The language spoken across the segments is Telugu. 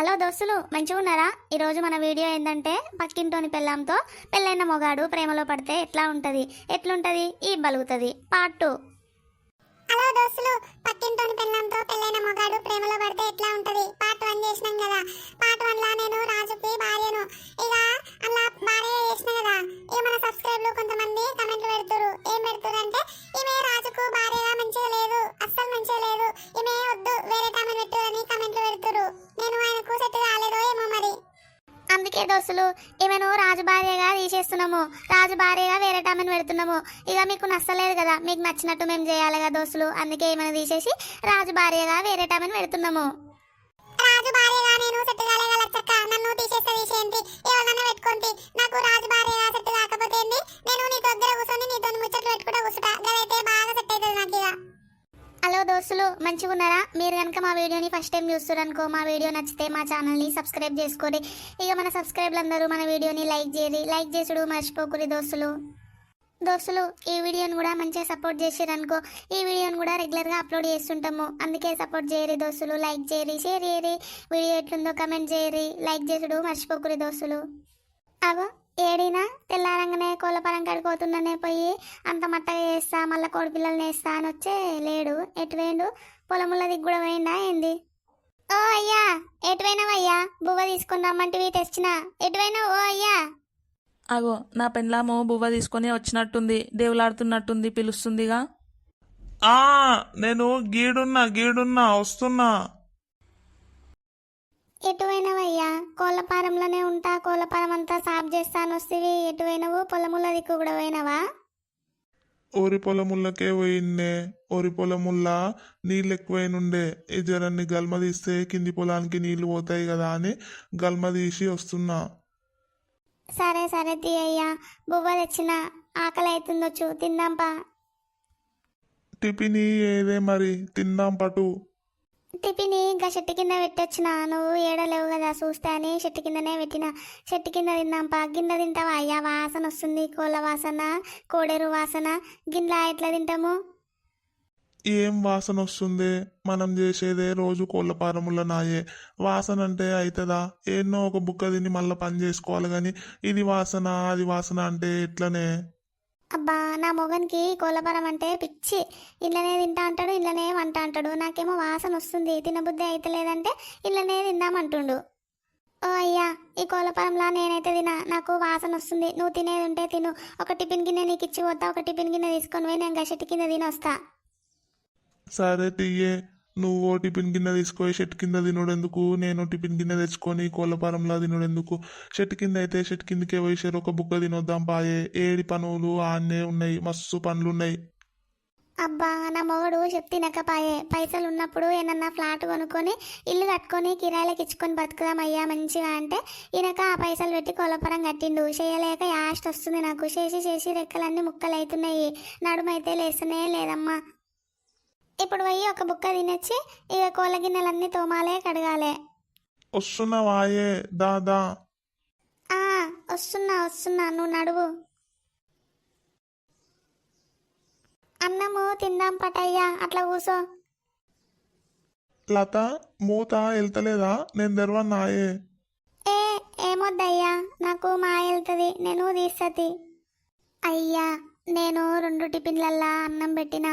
హలో దోస్తులు మంచిగా ఉన్నారా? ఈరోజు మన వీడియో ఏంటంటే పక్కింటోని పెళ్ళాంతో పెళ్ళైన మొగాడు ప్రేమలో పడితే ఎట్లా ఉంటుంది? ఎట్లుంటుంది? ఈ బలుగుతుంది. Part two. హలో దోస్తులు పక్కింటోని పెళ్ళంతో పెళ్ళైన మొగాడు ప్రేమలో పడితే ఎట్లా ఉంటది? పార్ట్ వన్ చేసినాం కదా. పార్ట్ వన్ లా నేను రాజుకి భార్యను. ఇక అలా భార్య చేసిన కదా. ఇక మన సబ్స్క్రైబ్లు కొంతమంది కమెంట్లు పెడుతురు ఏం పెడుతురు అంటే ఈమె రాజుకు భార్యగా మంచిగా లేదు. అస్సలు మంచిగా లేదు. ఈమె వద్దు. వేరే కామెంట్ పెట్టురని కమెంట్లు పెడుతురు నేను ఆయనకు సెట్ కాలేదో ఏమో మరి. అందుకే దోస్తులు ఈమెను రాజు భార్యగా తీసేస్తున్నాము. రాజు భార్యగా వేరే టామెను పెడుతున్నాము. ఇక మీకు నచ్చలేదు కదా మీకు నచ్చినట్టు మేము చేయాలి కదా దోస్తులు. అందుకే ఈమెను తీసేసి రాజు భార్యగా వేరే టామెను పెడుతున్నాము. రాజు భార్యగా నేను సెట్ నన్ను తీసేస్తే తీసేయండి. ఎవరన్నా పెట్టుకోండి. నాకు రాజు భార్యగా సెట్ కాకపోతే ఏంది? నేను నీ దగ్గర కూర్చొని నీతో ముచ్చట్లు పెట్టుకుంటా కూర్చుంటా. గదైతే బాగా సెట్ అవుతుంది నాకు ఇక. హలో దోస్తులు మంచిగా ఉన్నారా మీరు కనుక మా వీడియోని ఫస్ట్ టైం చూస్తారనుకో మా వీడియో నచ్చితే మా ఛానల్ని సబ్స్క్రైబ్ చేసుకోండి. ఇక మన సబ్స్క్రైబ్లు అందరూ మన వీడియోని లైక్ చేయరి లైక్ చేసుడు మర్చిపోకూరి దోస్తులు. దోస్తులు ఈ వీడియోని కూడా మంచిగా సపోర్ట్ చేసిరనుకో ఈ వీడియోని కూడా రెగ్యులర్గా అప్లోడ్ చేస్తుంటాము. అందుకే సపోర్ట్ చేయరి దోస్తులు లైక్ చేయరు షేర్ చేయరు వీడియో ఎట్లుందో కమెంట్ చేయరి లైక్ చేసుడు మర్చిపోకూరి దోస్తులు. అవో ఏడినా తెల్లారంగానే కోళ్ళపరం కడుకోతుందనే పోయి అంత మట్టగా చేస్తా మళ్ళీ కోడి పిల్లల్ని వేస్తా అని వచ్చే లేడు. ఎటు వేయండు పొలముల దిగ్గు కూడా పోయిందా ఏంది? ఓ అయ్యా ఎటు పోయినావయ్యా బువ్వ తీసుకుని రమ్మంటివి తెచ్చిన. ఎటు పోయినావు? ఓ అయ్యా. అగో నా పెండ్లాము బువ్వ తీసుకొని వచ్చినట్టుంది దేవులాడుతున్నట్టుంది పిలుస్తుందిగా. ఆ నేను గీడున్నా గీడున్నా వస్తున్నా. ఎటు పోయినావయ్యా కోళ్ళపారంలోనే ఉంటా కోళ్ళపారం అంతా సాఫ్ చేస్తాను వస్తేవి ఎటు పోయినావు పొలముల దిక్కు కూడా పోయినావా? ఓరి పొలముల్లకే పోయిందే. ఓరి పొలముల్ల నీళ్ళు ఎక్కువైనుండే ఈ జరాన్ని గల్మ తీస్తే కింది పొలానికి నీళ్ళు పోతాయి కదా అని గల్మ తీసి వస్తున్నా. సరే సరే తీయ్యా బువ్వ తెచ్చిన ఆకలి అవుతుందొచ్చు తిందాంపా టిఫిని ఏదే మరి? తిందాం పటు. టిఫిన్ ఇంకా చెట్టు కింద పెట్టొచ్చిన. నువ్వు ఏడలేవు కదా చూస్తే అని చెట్టు కిందనే పెట్టిన. చెట్టు కింద తిందాంపా గిన్నె తింటావా? అయ్యా వాసన వస్తుంది. కోళ్ళ వాసన కోడేరు వాసన. గిన్నె ఎట్లా తింటాము? ఏం వాసన వస్తుంది? మనం చేసేదే రోజు కోళ్ళ పారముల నాయే. వాసన అంటే అవుతుందా ఎన్నో ఒక బుక్క తిని మళ్ళీ పని చేసుకోవాలి కానీ ఇది వాసన అది వాసన అంటే ఎట్లనే? అబ్బా నా మొగనికి కోళ్ళపరం అంటే పిచ్చి. ఇళ్ళనే తింటా అంటాడు ఇళ్ళనే వంట అంటాడు. నాకేమో వాసన వస్తుంది. తినబుద్ధి అయితే లేదంటే ఇళ్ళనే తిందామంటుండు. ఓ అయ్యా ఈ కోళ్ళపరంలా నేనైతే తినా. నాకు వాసన వస్తుంది. నువ్వు తినేది ఉంటే తిను. ఒక టిఫిన్ గిన్నె నీకు ఇచ్చి పోతా. ఒక టిఫిన్ గిన్నె తీసుకొని పోయి నేను గసెట్ కింద తినొస్తా. సరే తీయే. నువ్వు టిఫిన్ కింద తీసుకొని షెట్ కింద తినడెందుకు? నేను టిఫిన్ కింద తెచ్చుకొని కోళ్ళపారంలా తినడెందుకు? షెట్ కింద అయితే షెట్ కిందకే పోయి ఒక బుక్క తినొద్దాం పాయే. ఏడి పనులు ఆన్నే ఉన్నాయి మస్తు పనులు ఉన్నాయి అబ్బా నా మొగడు చెప్తినకపాయే పైసలు ఉన్నప్పుడు ఏమన్నా ఫ్లాట్ కొనుక్కొని ఇల్లు కట్టుకొని కిరాయిలకు ఇచ్చుకొని బతుకుదామయ్యా మంచిగా అంటే ఈయనక ఆ పైసలు పెట్టి కొలపరం కట్టిండు. చేయలేక యాస్ట్ వస్తుంది నాకు. చేసి చేసి రెక్కలన్నీ ముక్కలు అవుతున్నాయి నడుమైతే లేస్తనే లేదమ్మా. ఇప్పుడు పోయి ఒక బుక్క తినొచ్చి ఇక కోళ్ళ గిన్నెలన్నీ తోమాలే కడగాలే. వస్తున్నావాయే దాదా. ఆ వస్తున్నా వస్తున్నా నువ్వు నడువు. అన్నము తిందాం పటయ్యా అట్లా కూసో. లత మూత వెళ్తలేదా? నేను తెరవన్నాయే ఏ ఏమొద్దయ్యా నాకు మా వెళ్తుంది నేను తీస్తుంది. అయ్యా. నేను రెండు టిఫిన్లల్లా అన్నం పెట్టిన.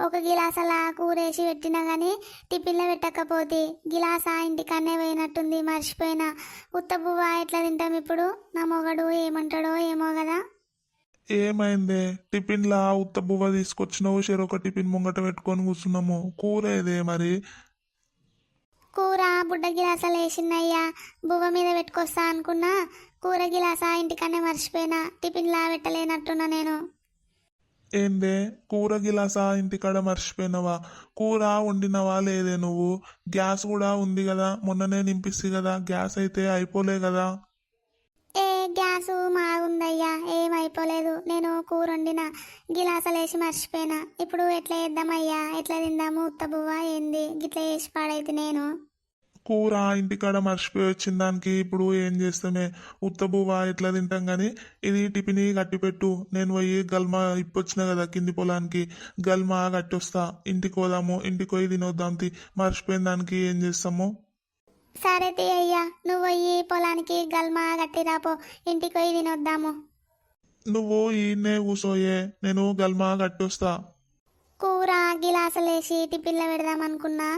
ఒక గిలాసలా కూరేసి పెట్టినా కానీ టిఫిన్లో పెట్టకపోతే గిలాసా ఇంటికన్నే పోయినట్టుంది మర్చిపోయినా. ఉత్త పువ్వ ఎట్లా తింటాం ఇప్పుడు? నా మొగడు ఏమంటాడో ఏమో కదా ఏమైందే? టిఫిన్లా ఉత్త బువ్వ తీసుకొచ్చినావు షెరొక టిఫిన్ ముంగట పెట్టుకొని కూర్చున్నాము. కూర ఏదే మరి? కూర బుడ్డ గిలాసాలు వేసిందయ్యా బువ్వ మీద పెట్టుకొస్తా అనుకున్నా. కూర గిలాసా ఇంటికన్నే మర్చిపోయినా. టిఫిన్లా పెట్టలేనట్టున్నా నేను. ఏందే? కూర గిలాసా ఇంటికాడ మర్చిపోయినవా? కూర వండినవా లేదే నువ్వు? గ్యాస్ కూడా ఉంది కదా మొన్ననే నింపిస్తి కదా గ్యాస్ అయితే అయిపోలే కదా. ఏ గ్యాస్ మాగుందయ్యా ఏమైపోలేదు నేను కూర వండిన గిలాసలేసి మర్చిపోయినా. ఇప్పుడు ఎట్లా చేద్దామయ్యా? ఎట్లా తిందాము? ఉత్తబువ్వ ఏంది? గిట్లా వేసి పాడైతే నేను. కూర ఇంటికాడ మర్చిపోయి వచ్చిన దానికి ఇప్పుడు ఏం చేస్తామే? ఉత్తబువ్వ ఎట్లా తింటాం కానీ ఇది టిఫిన్ కట్టిపెట్టు నేను పోయి గల్మ ఇప్పొచ్చిన కదా కింది పొలానికి. గల్మ కట్టొస్తా. ఇంటికి పోదాము. ఇంటికి పోయి తినొద్దాం తి. మర్చిపోయిన దానికి ఏం చేస్తాము? సరే అయ్యా. నువ్వు పోయి పొలానికి గల్మా గట్టిరాపో ఇంటికి పోయి తినొద్దాము. నువ్వు ఈయన్నే కూసోయే. నేను గల్మా కట్టొస్తా. కూర గిలాసలేసి టిఫిన్లో పెడదామనుకున్నా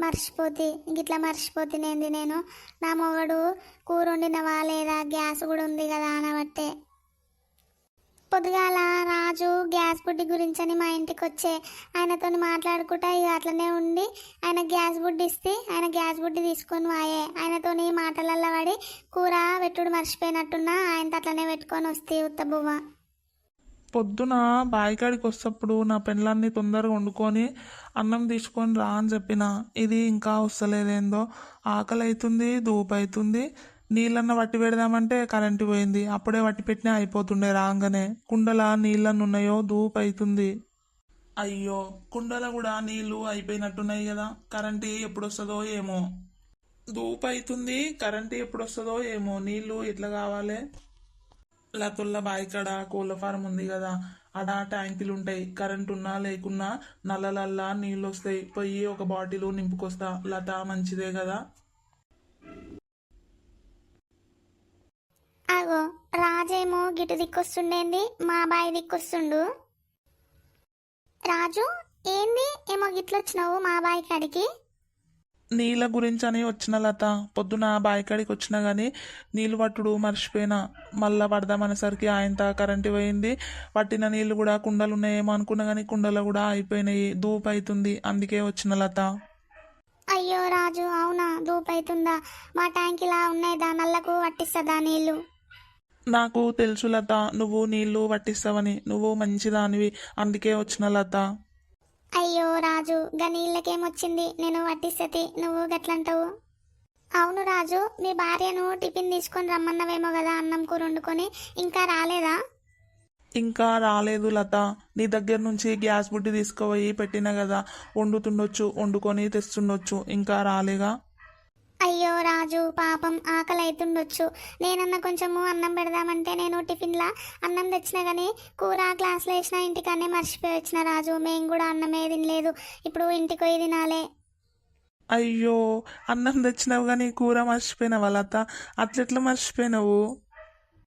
మర్చిపోతే గిట్లా మర్చిపోతినేంది నేను. నా మొగడు కూర వండినవా లేదా? గ్యాస్ కూడా ఉంది కదా అనబట్టే. పొద్దుగాల రాజు గ్యాస్ బుడ్డి గురించి అని మా ఇంటికి వచ్చే ఆయనతో మాట్లాడుకుంటా ఇక అట్లనే ఉండి ఆయన గ్యాస్ బుడ్డి ఇస్తే ఆయన గ్యాస్ బుడ్డి తీసుకొని వాయే. ఆయనతోని మాటలల్లో పడి కూర పెట్టుడు మర్చిపోయినట్టున్నా ఆయనతో అట్లనే పెట్టుకొని వస్తే ఉత్తబువ్వ పొద్దున బాయికాడికి వస్తప్పుడు నా పెళ్ళాన్ని తొందరగా వండుకొని అన్నం తీసుకొని రా అని చెప్పిన. ఇది ఇంకా వస్తలేదేందో. ఆకలి అవుతుంది దూపు అవుతుంది నీళ్ళన్న వట్టి పెడదామంటే కరెంటు పోయింది. అప్పుడే వట్టి పెట్టినా అయిపోతుండే రాగానే. కుండల నీళ్ళన్న ఉన్నాయో దూపు అవుతుంది అయ్యో కుండల కూడా నీళ్ళు అయిపోయినట్టున్నాయి కదా కరెంటు ఎప్పుడు వస్తుందో ఏమో. దూపు అవుతుంది కరెంటు ఎప్పుడు వస్తుందో ఏమో. నీళ్ళు ఎట్లా కావాలి? లతుల్ల బాయికాడ కోళ్ళ ఫారం ఉంది కదా ఆడ ట్యాంకులు ఉంటాయి కరెంట్ ఉన్నా లేకున్నా నల్లలల్లా నీళ్ళు వస్తాయి పోయి ఒక బాటిల్ నింపుకొస్తా. లత మంచిదే కదా అగో రాజేమో గిటు దిక్కొస్తుండేంది మా బాయి దిక్కొస్తుండు. రాజు ఏంది ఏమో గిట్లొచ్చినావు మా బాయి కాడికి నీళ్ళ గురించి అని వచ్చిన లత పొద్దున బాయికాడికి వచ్చినా గానీ నీళ్ళు పట్టుడు మర్చిపోయినా. మళ్ళా పడదామనేసరికి ఆయనత కరెంటు పోయింది. పట్టిన నీళ్ళు కూడా కుండలు ఉన్నాయేమో అనుకున్నా గానీ కుండలు కూడా అయిపోయినాయి దూపు అవుతుంది అందుకే వచ్చిన లత. అయ్యో రాజు అవునా? దూపైతుందా మా ట్యాంక్ ఇలా ఉన్నాయిదా? నల్లకు పట్టిస్తుందా నీళ్ళు? నాకు తెలుసు లత నువ్వు నీళ్ళు పట్టిస్తావని. నువ్వు మంచిదానివి. అందుకే వచ్చిన లత. అయ్యో రాజు గనీళ్ళకేమొచ్చింది నేను పట్టిస్తతి నువ్వు గట్లంటావు? అవును రాజు మీ భార్యను టిఫిన్ తీసుకొని రమ్మన్నవేమో కదా అన్నం కూర వండుకొని ఇంకా రాలేదా? ఇంకా రాలేదు లత. నీ దగ్గర నుంచి గ్యాస్ బుడ్డి తీసుకుపోయి పెట్టిన కదా వండుతుండొచ్చు వండుకొని తెస్తుండొచ్చు ఇంకా రాలేగా? అయ్యో రాజు పాపం ఆకలి అవుతుండొచ్చు నేనన్న కొంచెము అన్నం పెడదామంటే నేను టిఫిన్లా అన్నం తెచ్చినా కానీ కూర గ్లాసులో వేసిన ఇంటికనే మర్చిపోయి వచ్చిన రాజు. మేము కూడా అన్నమే తినలేదు. ఇప్పుడు ఇంటికి పోయి తినాలే. అయ్యో అన్నం తెచ్చినావు కానీ కూర మర్చిపోయినావా లత? అట్లెట్లా మర్చిపోయినావు?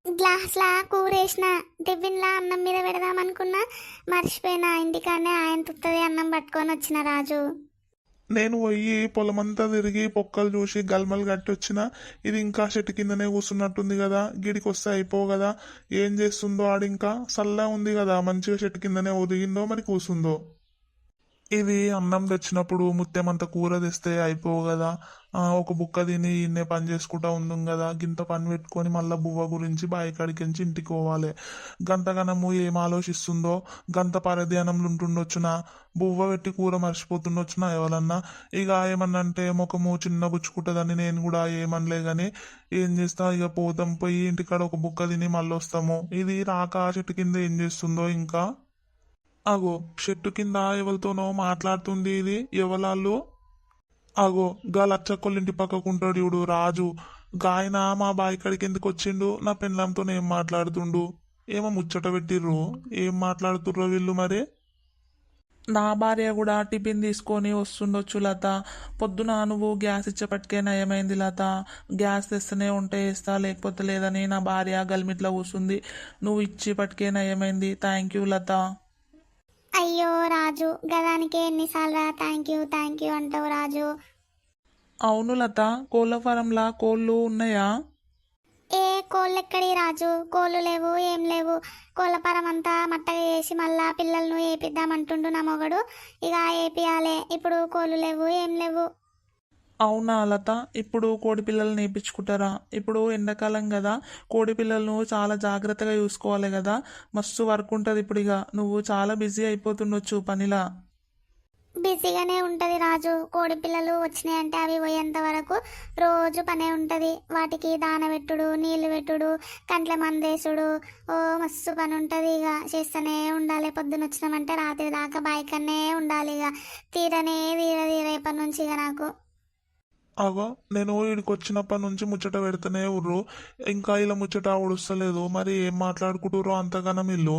గ్లాస్లా కూర వేసిన టిఫిన్లా అన్నం మీద పెడదామనుకున్నా మర్చిపోయినా. ఇంటికాడనే ఆయన తుత్తది అన్నం పట్టుకొని వచ్చిన రాజు. నేను పోయి పొలమంతా తిరిగి పొక్కలు చూసి గల్మలు కట్టి వచ్చిన ఇది ఇంకా చెట్టు కిందనే కూర్చున్నట్టుంది కదా గిడికి వస్తే అయిపోవు కదా ఏం చేస్తుందో ఆడింకా సల్లా ఉంది కదా మంచిగా చెట్టు కిందనే ఒదిగిందో మరి కూసుందో. ఇది అన్నం తెచ్చినప్పుడు ముత్యమంత కూర తెస్తే అయిపోవు కదా ఒక బుక్క తిని ఇన్నే పని చేసుకుంటా ఉందాం కదా. గింత పని పెట్టుకొని మళ్ళా బువ్వ గురించి బాయికాడికి నుంచి ఇంటికి పోవాలి. గంతగనము ఏం ఆలోచిస్తుందో గంత పరధ్యానంలో ఉంటుండొచ్చునా? బువ్వ పెట్టి కూర మర్చిపోతుండొచ్చునా ఎవరన్నా? ఇక ఏమన్నా అంటే ముఖము చిన్న బుచ్చుకుంటుందని నేను కూడా ఏమనలే గాని ఏం చేస్తా? ఇక పోతాం పోయి ఇంటికాడ ఒక బుక్క తిని మళ్ళీ వస్తాము. ఇది రాక చెట్టు కింద ఏం చేస్తుందో ఇంకా? అగో చెట్టు కింద ఎవరితోనో మాట్లాడుతుంది ఇది. ఎవరాళ్ళు అగో గా లచ్చకొల్లింటి పక్కకుంటాడు చూడు రాజు. గాయన మా బాయి కాడికి ఎందుకు వచ్చిండు? నా పెళ్ళంతో ఏం మాట్లాడుతుండు? ఏమో ముచ్చట పెట్టిర్రు. ఏం మాట్లాడుతుర్రో వీళ్ళు మరి? నా భార్య కూడా టిఫిన్ తీసుకొని వస్తుండొచ్చు లత. పొద్దున నువ్వు గ్యాస్ ఇచ్చేపటికే నయమైంది లత. గ్యాస్ తెస్తూనే ఉంటే ఇస్తా లేకపోతే లేదని నా భార్య గల్మిట్లో కూర్చుంది నువ్వు ఇచ్చేపటికే నయమైంది. Thank you Latha. అయ్యో రాజు గదానికే ఎన్నిసార్లు థ్యాంక్ యూ థ్యాంక్ యూ అంటావు రాజు. అవును లత కోళ్ళ ఫారంలా కోళ్ళు ఉన్నాయా? ఏ కోళ్ళెక్కడి రాజు? కోళ్ళు లేవు ఏం లేవు. కోళ్ళపరం అంతా మట్టగా వేసి మళ్ళా పిల్లలను ఏపిద్దామంటుండు నా మొగడు. ఇక ఏపియాలే ఇప్పుడు కోళ్ళు లేవు ఏం లేవు. అవునా లత ఇప్పుడు కోడి పిల్లలు నేర్పించుకుంటారా ఇప్పుడు ఎండాకాలం కదా కోడి పిల్లలను చాలా జాగ్రత్తగా చూసుకోవాలి కదా మస్తు వర్క్ ఉంటుంది ఇప్పుడు ఇక. నువ్వు చాలా బిజీ అయిపోతుండొచ్చు పనిలా. బిజీగానే ఉంటది రాజు. కోడి పిల్లలు వచ్చినాయంటే అవి పోయేంత వరకు రోజు పనే ఉంటది. వాటికి దాన పెట్టుడు నీళ్ళు పెట్టుడు కంట్ల మందేసుడు. ఓ మస్తు పని ఉంటది ఇక చేస్తూనే ఉండాలి. పొద్దున వచ్చినామంటే రాత్రి దాకా బాయికనే ఉండాలి ఇక తీరనే తీర రేపటి నుంచి ఇక నాకు. అగో నేను ఇక్కడికి వచ్చినప్పటి నుంచి ముచ్చట పెడుతూనే ఉర్రు. ఇంకా ఇలా ముచ్చట ఉడుస్తలేదు మరి ఏం మాట్లాడుకుంటుర్రో అంతగానం ఇల్లు?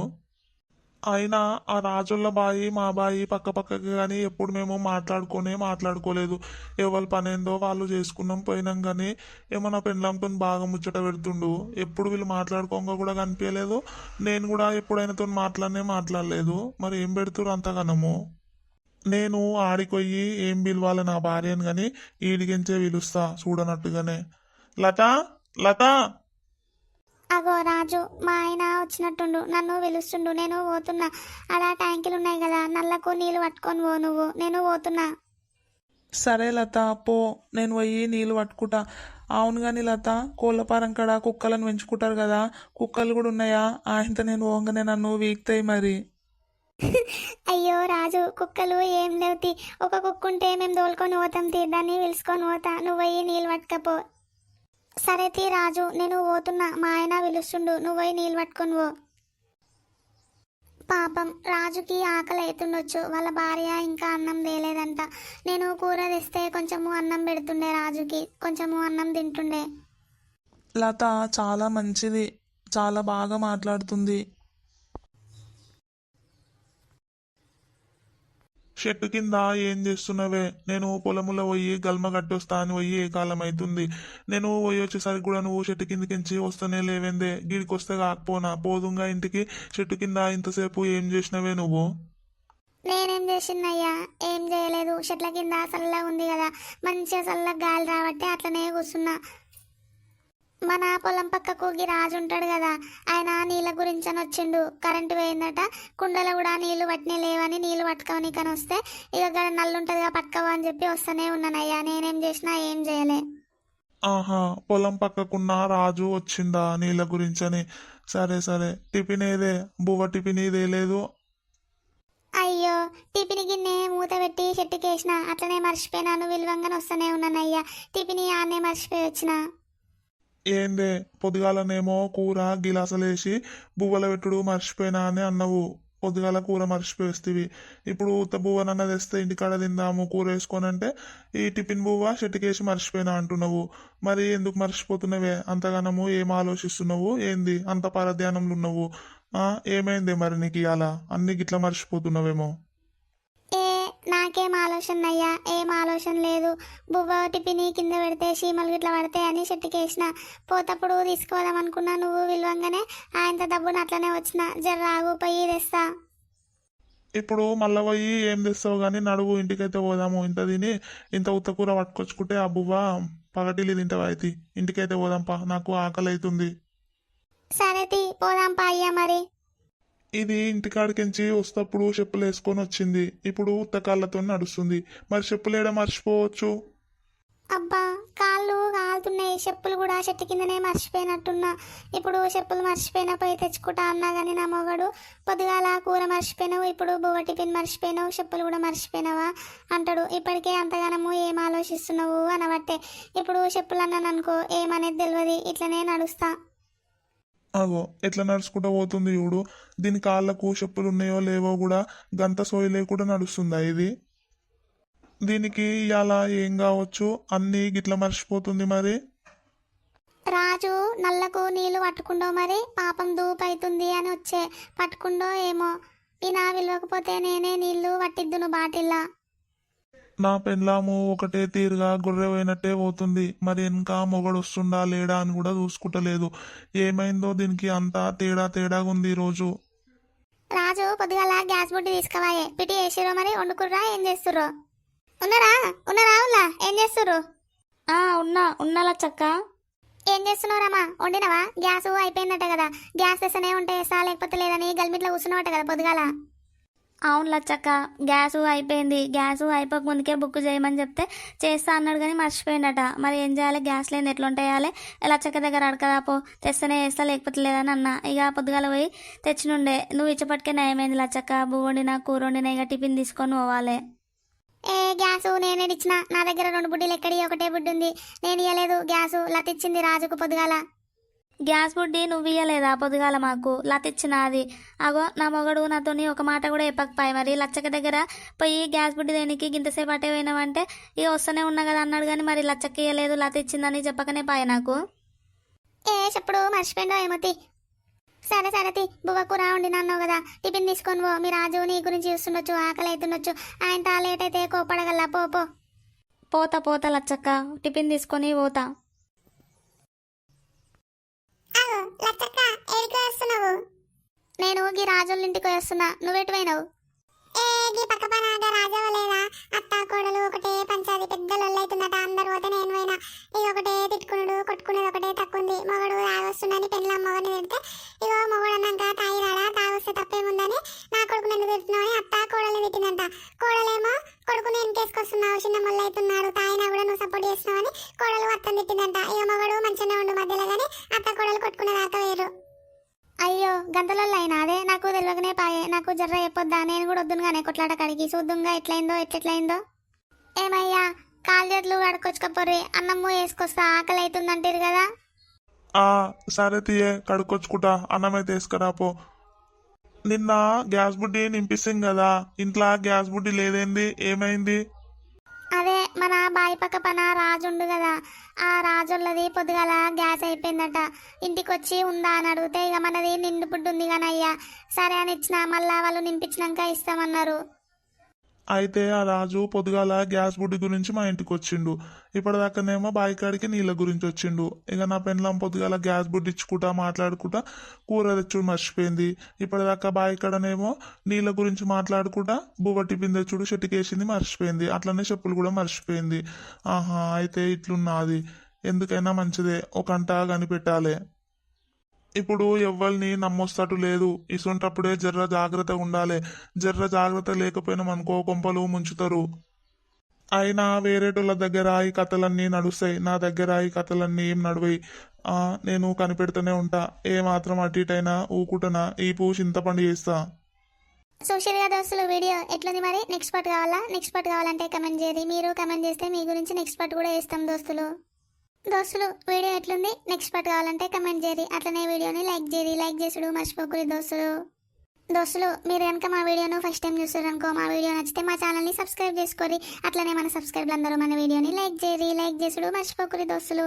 అయినా ఆ రాజుల బాయి మా బాయి పక్క పక్కకి కానీ ఎప్పుడు మేము మాట్లాడుకోనే మాట్లాడుకోలేదు. ఎవరి పనేందో వాళ్ళు చేసుకున్నాం పోయినాం కానీ ఏమన్నా పెండ్లంతో బాగా ముచ్చట పెడుతుండు. ఎప్పుడు వీళ్ళు మాట్లాడుకోగా కూడా కనిపించలేదు నేను కూడా ఎప్పుడైనాతో మాట్లాడనే మాట్లాడలేదు. మరి ఏం పెడుతురు అంతగానము? నేను ఆడికొయ్యి ఏం పిలవాలి నా భార్యను కానీ ఈడికించే పిలుస్తా చూడనట్టుగానే. లత లత! అగో రాజు మా ఆయన వచ్చినట్టుండు నన్ను పిలుస్తుండు నేను పోతున్నా. అలా ట్యాంకులు ఉన్నాయి కదా నల్లకు నీళ్ళు పట్టుకొని పో నువ్వు నేను పోతున్నా. సరే లత పో నేను పోయి నీళ్ళు పట్టుకుంటా. అవును కానీ లత కోళ్ళపారం కాడ కుక్కలను పెంచుకుంటారు కదా కుక్కలు కూడా ఉన్నాయా? ఆయనతో నేను పోగానే నన్ను వీక్తాయి మరి. అయ్యో రాజు కుక్కలు ఏం లేవుతి ఒక కుక్క ఉంటే మేము తోలుకొని పోతాం తీ దాన్ని పిలుచుకొని పోతా. నువ్వు పోయి నీళ్ళు పట్టుకపో. సరే తీ రాజు నేను పోతున్నా. మా ఆయన పిలుస్తుండు. నువ్వు పోయి నీళ్ళు పట్టుకొని పో. పాపం రాజుకి ఆకలి అవుతుండొచ్చు వాళ్ళ భార్య ఇంకా అన్నం తేలేదంట. నేను కూర తెస్తే కొంచెము అన్నం పెడుతుండే రాజుకి. కొంచెము అన్నం తింటుండే. లత చాలా మంచిది. చాలా బాగా మాట్లాడుతుంది. చెట్టు కింద ఏం చేస్తున్నావే? నేను పొలములో పోయి గల్మ కట్టొస్తా అని పోయి ఏ కాలం అవుతుంది నేను పోయి వచ్చేసరికి కూడా నువ్వు చెట్టు కిందకించి వస్తేనే లేవేందే? గిడికి వస్తే కాకపోనా? పోదుంగా ఇంటికి చెట్టు కింద ఇంతసేపు ఏం చేసినవే నువ్వు? నేనేం చేసిందయ్యా ఏం చేయలేదు. చెట్ల కింద చల్లగా ఉంది కదా. మంచిగా చల్లగా గాలి రాబట్టి అట్లనే కూర్చున్నా. మన పొలం పక్కకు రాజు ఉంటాడు కదా ఆయన నీళ్ళ గురించి అని వచ్చిండు. కరెంటు పోయిందట. కుండలో కూడా నీళ్ళు పట్టినే లేవని నీళ్ళు పట్టుకోనికని వస్తే ఇక గడ నల్లు ఉంటుందిగా పట్టుకోవా అని చెప్పి వస్తూనే ఉన్నానయ్యా నేనేం చేసినా ఏం చేయలే. ఆహా పొలం పక్కకున్న రాజు వచ్చిందా నీళ్ళ గురించని? సరే సరే. టిఫిన్ ఏదే బువ్వ టిఫిన్ ఇదే లేదు? అయ్యో టిఫిన్ గిన్నె మూత పెట్టి చెట్టుకేసిన అట్లనే మర్చిపోయినాను విలువంగానే వస్తూనే ఉన్నానయ్యా. టిఫిన్ ఆనే మర్చిపోయి వచ్చిన. ఏందే? పొద్దుగాలనేమో కూర గిలాసలేసి బువ్వల పెట్టుడు మర్చిపోయినా అని అన్నవు. పొద్దుగాల కూర మర్చిపోయిస్తేవి. ఇప్పుడు ఉత్త బువ్వనన్న తెస్తే ఇంటికాడ తిందాము కూర వేసుకొని అంటే ఈ టిఫిన్ బువ్వ చెట్టుకేసి మర్చిపోయినా అంటున్నావు. మరి ఎందుకు మర్చిపోతున్నవే? అంతగానము ఏం ఆలోచిస్తున్నావు? ఏంది? అంత పరధ్యానంలో ఉన్నావు. ఏమైంది మరి నీకు ఇవాళ అన్ని గిట్లా మర్చిపోతున్నావేమో. నాకేం ఆలోచన అయ్యా? ఏం ఆలోచన లేదు. బువ్వ టిఫిని కింద పెడితే చీమలు గిట్ల పడితే అని చెట్టుకేసిన పోతప్పుడు తీసుకోదాం అనుకున్నా నువ్వు విలువంగానే ఆయనతో డబ్బును అట్లనే వచ్చిన. జర రాగు పోయి తెస్తా. ఇప్పుడు మళ్ళా పోయి ఏం తెస్తావు కానీ నడువు ఇంటికైతే పోదాము. ఇంత తిని ఇంత ఉత్త కూర పట్టుకొచ్చుకుంటే ఆ బువ్వ పగటిల్లి తింటావా అయితే? ఇంటికైతే పోదాంపా. నాకు ఆకలి అవుతుంది సరే తీ పోదాం పా అయ్యా మరి. ఇది ఇంటికాడికించి వస్తప్పుడు చెప్పులు వేసుకొని వచ్చింది. ఇప్పుడు ఉత్త కాళ్ళతో నడుస్తుంది. మరి చెప్పులేడ మర్చిపోవచ్చు? అబ్బా కాళ్ళు కాలుతున్నాయి. చెప్పులు కూడా చెట్టు కిందనే మర్చిపోయినట్టున్నా. ఇప్పుడు చెప్పులు మర్చిపోయినా పోయి తెచ్చుకుంటా అన్నా కానీ నా మొగడు పొద్దుగాల కూర మర్చిపోయినావు ఇప్పుడు బువ్వ టిఫిన్ మర్చిపోయినావు చెప్పులు కూడా మర్చిపోయినావా? అంటాడు. ఇప్పటికే అంతగానము ఏం ఆలోచిస్తున్నావు అనబట్టే. ఇప్పుడు చెప్పులు అన్నాను అనుకో ఏమనేది తెలియదు ఇట్లనే నడుస్తా. అగో ఎట్లా నడుచుకుంటూ పోతుంది చూడు. దీని కాళ్ళకు చెప్పులు ఉన్నాయో లేవో కూడా గంత సోయి లేకుండా నడుస్తుందా ఇది? దీనికి ఇలా ఏం కావచ్చు? అన్నీ గిట్ల మర్చిపోతుంది మరి. రాజు నల్లకు నీళ్ళు పట్టుకుండో మరి? పాపం దూపైతుంది అని వచ్చే పట్టుకుండో ఏమో? ఈ నా విలవకపోతే నేనే నీళ్ళు పట్టిద్దును బాటిల్లా? నా పెళ్ళాము ఒకటే తీరుగా గొర్రె పోయినట్టే పోతుంది. మరి ఇంకా మొగడు వస్తుండా లేడా అని కూడా చూసుకుంటలేదు. ఏమైందో దీనికి అంతా తేడా తేడాగా ఉంది ఈరోజు. రాజు పొద్దుగాల గ్యాస్ బుడ్డి తీసుకువాయే. పిటి వేసిరో మరి? వండుకుర్రా? ఏం చేస్తుర్రో? ఉన్నారా? ఉన్నారా ఉల్లా? ఏం చేస్తుర్రు? ఆ ఉన్నా. ఉన్నాలా చక్క ఏం చేస్తున్నారమ్మా వండినవా? గ్యాస్ అయిపోయిందట కదా. గ్యాస్ తెస్తనే ఉంటే వేస్తా లేకపోతే లేదని గల్మిట్లో కూర్చున్నవట కదా పొద్దుగాల. అవును లచ్చక్క గ్యాస్ అయిపోయింది. గ్యాస్ అయిపోక ముందుకే బుక్ చేయమని చెప్తే చేస్తా అన్నాడు కానీ మర్చిపోయిందట మరి ఏం చేయాలి? గ్యాస్ లేని ఎట్లా ఉంటాయాలి లచ్చక్క దగ్గర అడగదా పో. తెస్తేనే వేస్తా లేకపోతే లేదని అన్న. ఇక పొద్దుగాల పోయి తెచ్చినుండే. నువ్వు ఇచ్చపట్టుకే నయమైంది లచ్చక్క. బువ్వ వండినా కూర వండినా ఇక టిఫిన్ తీసుకొని పోవాలి. ఏ గ్యాసు నేనే ఇచ్చిన. నా దగ్గర రెండు బుడ్డీలు ఎక్కడి ఒకటే బుడ్డి ఉంది నేను ఇవ్వలేదు గ్యాస్ లతిచ్చింది రాజుకు పొద్దుగాల. గ్యాస్ బుడ్డి నువ్వు ఇయ్యలేదా పొద్దుగాల మాకు? లతిచ్చిన అది. అగో నా మొగడు నాతోని ఒక మాట కూడా చెప్పకపోయి మరి. లచ్చక దగ్గర పోయి గ్యాస్ బుడ్డి దేనికి గింతసేపు అటే పోయినావంటే ఇక వస్తూనే ఉన్నా కదా అన్నాడు కానీ మరి లచ్చక్క ఇయ్యలేదు లత ఇచ్చిందని చెప్పకనే పాయ నాకు. ఏ చెప్పుడు మర్చిపోయిందో ఏమోతి సరే సరే తి. బువ్వ కూర వండినాన్నావు కదా. టిఫిన్ తీసుకొని పో. మీ రాజు నీ గురించి చూస్తుండొచ్చు ఆకలి అవుతుండొచ్చు ఆయన లేట్ అయితే కోపడగల పో పో. పోతా పోతా లచ్చక్క. టిఫిన్ తీసుకొని పోతా. నేను గీ రాజుల ఇంటికి వస్తున్నా. నువ్వు పోయినావు? ఏ గీ పక్క పనాగా రాజావ లేదా? అత్త కోడలు ఒకటే పంచాది పెద్ద లొల్లైతుందట అందరు పోతే నేను పోయినా. ఇక ఒకటే తిట్టుకున్నాడు కొట్టుకునేది ఒకటే తక్కువంది. మొగడు తాగొస్తుందని పెళ్ళ మొగని తిడితే ఇగో మొగడు అన్నాక తాగి రాడా తాగొస్తే తప్పేముందని నా కొడుకు నన్ను తిడుతున్నావు అత్త కోడలు తిట్టిందంట. కోడలేమో కొడుకుని నేను చిన్న మొల్లైతున్నాడు తాగినా కూడా నువ్వు సపోర్ట్ చేస్తున్నావు అని కోడలు అత్తని తిట్టిందంట. ఇక మొగడు మంచిగానే ఉండు మధ్యలో కానీ అత్త కోడలు కొట్టుకునే దాకా వేరు. అయ్యో గంటలలో అయినా అదే నాకు తెలియకనే పాయే. నాకు జర్ర చెప్పొద్దా? నేను కూడా వద్దునుగానే కొట్లాట కడిగి. చూద్దుంగా ఎట్లయిందో ఎట్లెట్లయిందో. ఏమయ్యా కాలు చేతులు కడుకొచ్చుకపోర్రి అన్నము వేసుకొస్తా. ఆకలి అవుతుందంటారు కదా. ఆ సరే తీయే కడుకొచ్చుకుంటా అన్నం అయితే వేసుకురాపో నిన్న గ్యాస్ బుడ్డి నింపిస్తుంది కదా. ఇంట్లో గ్యాస్ బుడ్డి లేదేంది? ఏమైంది? మన బాయి పక్క పన రాజుండు కదా. ఆ రాజుల్లది పొద్దుగల గ్యాస్ అయిపోయిందట. ఇంటికి వచ్చి ఉందా అని అడిగితే ఇక మనది నిండు పుడ్డు ఉంది కానీ అయ్యా సరే అని ఇచ్చిన మళ్ళా వాళ్ళు నింపించినాక ఇస్తామన్నారు. అయితే ఆ రాజు పొద్దుగాల గ్యాస్ బుడ్డి గురించి మా ఇంటికి వచ్చిండు. ఇప్పటిదాకానేమో బాయికాడికి నీళ్ళ గురించి వచ్చిండు. ఇక నా పెండ్లం పొద్దుగాల గ్యాస్ బుడ్డి ఇచ్చుకుంటా మాట్లాడుకుంటా కూర తెచ్చుడు మర్చిపోయింది. ఇప్పటిదాకా బాయికాడనేమో నీళ్ళ గురించి మాట్లాడుకుంటా బువ్వ టిఫిన్ తెచ్చుడు చెట్టుకేసింది మర్చిపోయింది. అట్లనే చెప్పులు కూడా మర్చిపోయింది. ఆహా అయితే ఇట్లున్నది. ఎందుకైనా మంచిదే. ఒక గంట కనిపెట్టాలి ఇప్పుడు ఎవ్వరిని నమ్మొస్తట్టు లేదు. ఇసుంటప్పుడే జర్ర జాగ్రత్త ఉండాలి. జర్ర జాగ్రత్త లేకపోయినా మనకో కొంపలు ముంచుతారు. అయినా వేరేటోళ్ళ దగ్గర ఈ కథలన్నీ నడుస్తాయి. నా దగ్గర ఈ కథలన్నీ ఏం నడువాయి నేను కనిపెడుతూనే ఉంటా. ఏ మాత్రం అటు ఇటైనా ఊకుటనా ఈ పువ్వు చింతపండు చేస్తా. సోషల్గా దోస్తులు వీడియో ఎట్లుంది మరి? నెక్స్ట్ పార్ట్ కావాలా? నెక్స్ట్ పార్ట్ కావాలంటే కమెంట్ చేయండి. మీరు కమెంట్ చేస్తే మీ గురించి నెక్స్ట్ పార్ట్ కూడా వేస్తాం దోస్తులు. దోస్తులు వీడియో ఎట్లుంది? నెక్స్ట్ పార్ట్ కావాలంటే కమెంట్ చేయరి అట్లనే వీడియోని లైక్ చేయరి లైక్ చేసుడు మర్చిపోకూరి దోస్తులు. దోస్తులు మీరు కనుక మా వీడియోను ఫస్ట్ టైం చూస్తారనుకో మా వీడియో నచ్చితే మా ఛానల్ని సబ్స్క్రైబ్ చేసుకోరి అట్లనే మన సబ్స్క్రైబర్లు అందరూ మన వీడియోని లైక్ చేయరి లైక్ చేసుడు మర్చిపోకూరి దోస్తులు.